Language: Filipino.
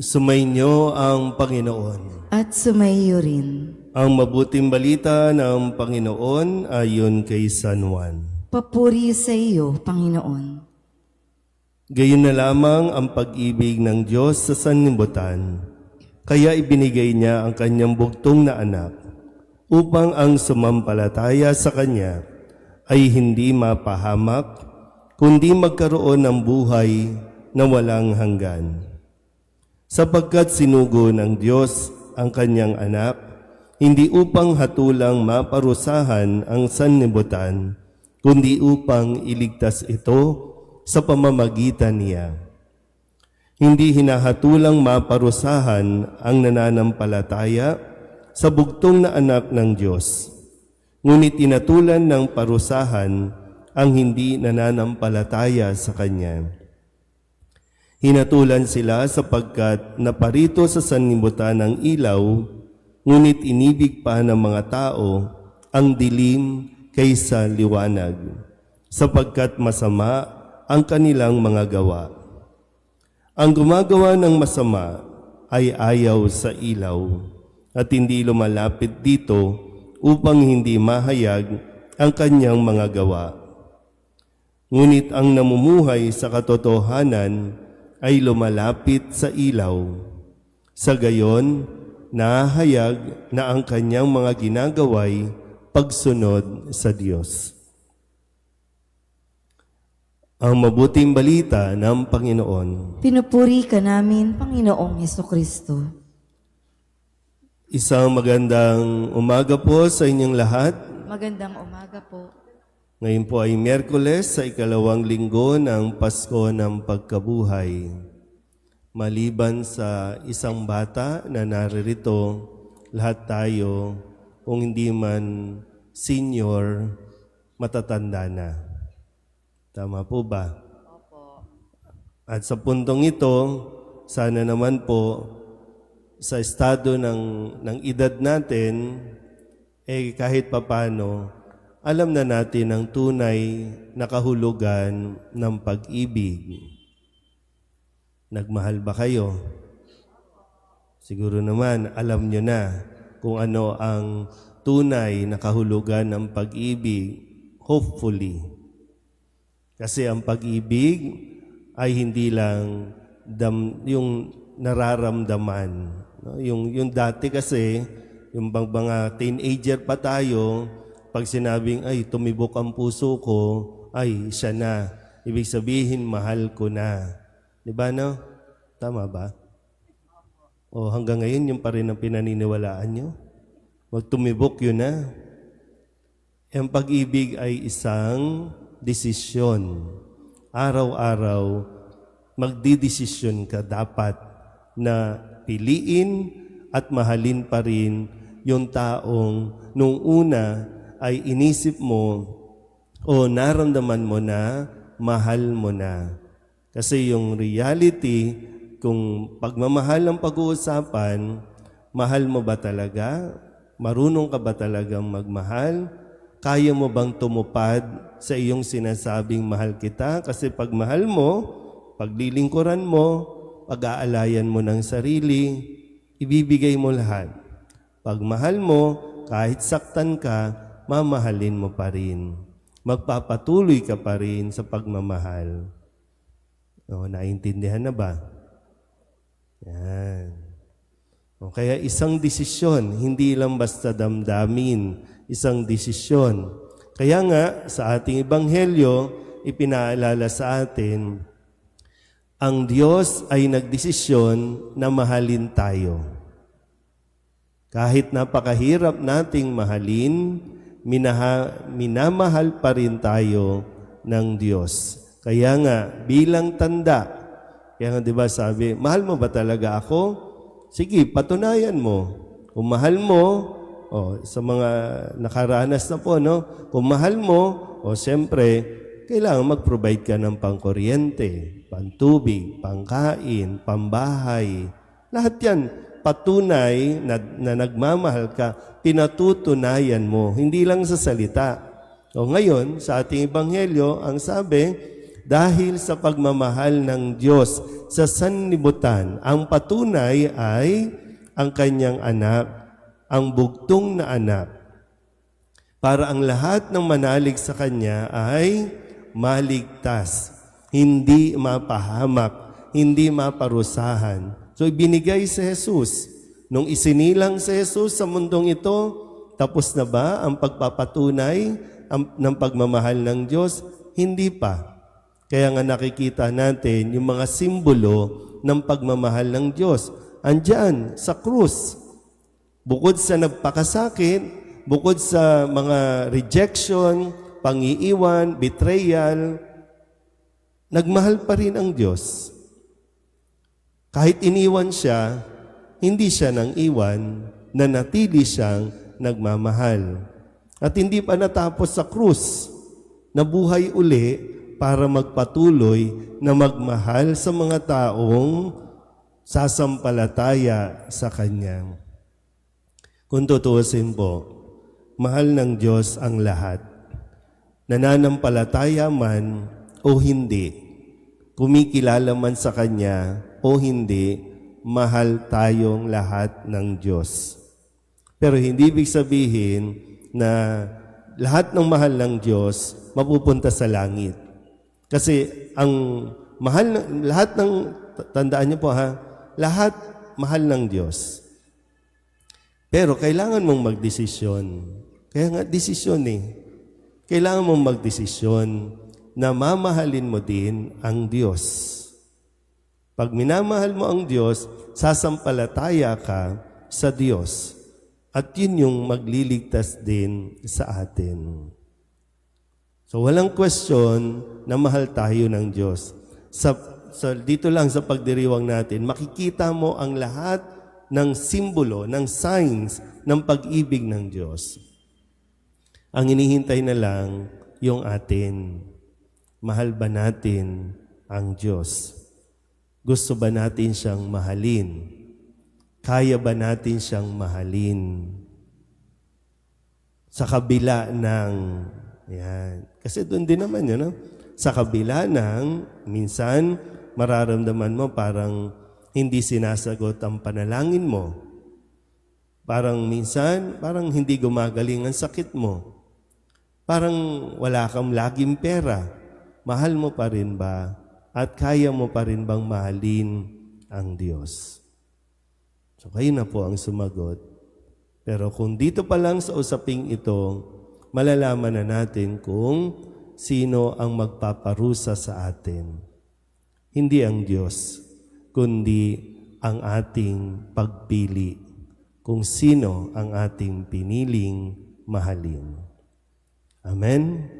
Sumainyo ang Panginoon. at sumaiyo rin. Ang mabuting balita ng Panginoon ayon kay San Juan. Papuri sa iyo, Panginoon. Gayon na lamang ang pag-ibig ng Diyos sa sanlibutan. Kaya ibinigay niya ang kanyang bugtong na anak upang ang sumampalataya sa kanya ay hindi mapahamak kundi magkaroon ng buhay na walang hanggan. Sapagkat sinugo ng Diyos ang kanyang anak, hindi upang hatulang maparusahan ang sanlibutan, kundi upang iligtas ito sa pamamagitan niya. Hindi hinahatulang maparusahan ang nananampalataya sa bugtong na anak ng Diyos, ngunit tinatulan ng parusahan ang hindi nananampalataya sa Kanya. Hinatulan sila sapagkat naparito sa sanlibutan ng ilaw, ngunit inibig pa ng mga tao ang dilim kaysa liwanag, sapagkat masama ang kanilang mga gawa. Ang gumagawa ng masama ay ayaw sa ilaw at hindi lumalapit dito upang hindi mahayag ang kanyang mga gawa. Ngunit ang namumuhay sa katotohanan ay lumalapit sa ilaw. Sa gayon, nahayag na ang kanyang mga ginagaway pagsunod sa Diyos. Ang mabuting balita ng Panginoon. Pinupuri ka namin, Panginoong Heso Kristo. Isang magandang umaga po sa inyong lahat. Magandang umaga po. Ngayon po ay Miyerkules sa ikalawang linggo ng Pasko ng Pagkabuhay. Maliban sa isang bata na naririto, lahat tayo, kung hindi man senior, matatanda na. Tama po ba? At sa puntong ito, sana naman po sa estado ng, ng edad natin, eh kahit papano, alam na natin ang tunay na kahulugan ng pag-ibig. Nagmahal ba kayo? Siguro naman, alam nyo na kung ano ang tunay na kahulugan ng pag-ibig, hopefully. Kasi ang pag-ibig ay hindi lang dam, yung nararamdaman. No? Yung, yung dati kasi, yung bang mga teenager pa tayo, pag sinabing, ay, tumibok ang puso ko, ay, siya na. Ibig sabihin, mahal ko na. Di ba, no? Tama ba? O hanggang ngayon, yung pa rin ang pinaniniwalaan nyo? Wag tumibok yun na. Ang pag-ibig ay isang desisyon. Araw-araw, magdidesisyon ka dapat na piliin at mahalin pa rin yung taong nung una ay inisip mo o naramdaman mo na mahal mo na. Kasi yung reality, kung pagmamahal ang pag-uusapan, mahal mo ba talaga? Marunong ka ba talagang magmahal? Kaya mo bang tumupad sa iyong sinasabing mahal kita? Kasi pag mahal mo, paglilingkuran mo, pag-aalayan mo ng sarili, ibibigay mo lahat. Pag mahal mo, kahit saktan ka, mamahalin mo pa rin. Magpapatuloy ka pa rin sa pagmamahal. O, naintindihan na ba? Yan. O, kaya isang desisyon, hindi lang basta damdamin, isang desisyon. Kaya nga, sa ating ebanghelyo, ipinaalala sa atin, ang Diyos ay nagdesisyon na mahalin tayo. Kahit napakahirap nating mahalin, minaha, minamahal pa rin tayo ng Diyos. Kaya nga, bilang tanda, kaya nga di ba sabi, mahal mo ba talaga ako? Sige, patunayan mo. Kung mahal mo, oh, sa mga nakaranas na po, no? Kung mahal mo, o oh, siyempre, kailangan mag-provide ka ng pangkuryente, pantubig, pangkain, pambahay. Lahat yan, patunay na, na nagmamahal ka, pinatutunayan mo, hindi lang sa salita. O ngayon, sa ating ebanghelyo, ang sabi, dahil sa pagmamahal ng Diyos sa sanlibutan. Ang patunay ay ang kanyang anak, ang bugtong na anak. Para ang lahat ng manalig sa kanya ay maligtas, hindi mapahamak, hindi maparusahan. So ibinigay si Jesus. Nung isinilang si Jesus sa mundong ito, tapos na ba ang pagpapatunay ng pagmamahal ng Diyos? Hindi pa. Kaya nga nakikita natin yung mga simbolo ng pagmamahal ng Diyos. Andyan, sa krus. Bukod sa nagpakasakit, bukod sa mga rejection, pangiiwan, betrayal, nagmahal pa rin ang Diyos. Kahit iniwan siya, hindi siya nang iwan, na natili siyang nagmamahal. At hindi pa natapos sa krus, nabuhay uli para magpatuloy na magmahal sa mga taong sasampalataya sa Kanya. Kung tutuusin po, mahal ng Diyos ang lahat. Nananampalataya man o hindi, kumikilala man sa Kanya o hindi, mahal tayong lahat ng Diyos. Pero hindi ibig sabihin na lahat ng mahal ng Diyos mapupunta sa langit. Kasi ang mahal ng lahat ng tandaan niyo po ha, lahat mahal ng Diyos. Pero kailangan mong magdesisyon. Kaya nga desisyon eh. Kailangan mong magdesisyon na mamahalin mo din ang Diyos. Pag minamahal mo ang Diyos, sasampalataya ka sa Diyos. At yun yung magliligtas din sa atin. So walang question na mahal tayo ng Diyos. Sa, sa, dito lang sa pagdiriwang natin, makikita mo ang lahat ng simbolo, ng signs ng pag-ibig ng Diyos. Ang inihintay na lang yung atin. Mahal ba natin ang Diyos? Gusto ba natin siyang mahalin? Kaya ba natin siyang mahalin? Sa kabila ng, yan. Kasi doon din naman yun, no? Sa kabila ng, minsan, mararamdaman mo parang hindi sinasagot ang panalangin mo. Parang minsan, parang hindi gumagaling ang sakit mo. Parang wala kang laging pera. Mahal mo pa rin ba? At kaya mo pa rin bang mahalin ang Diyos? So kayo na po ang sumagot. Pero kung dito pa lang sa usaping ito, malalaman na natin kung sino ang magpaparusa sa atin. Hindi ang Diyos, kundi ang ating pagpili kung sino ang ating piniling mahalin. Amen?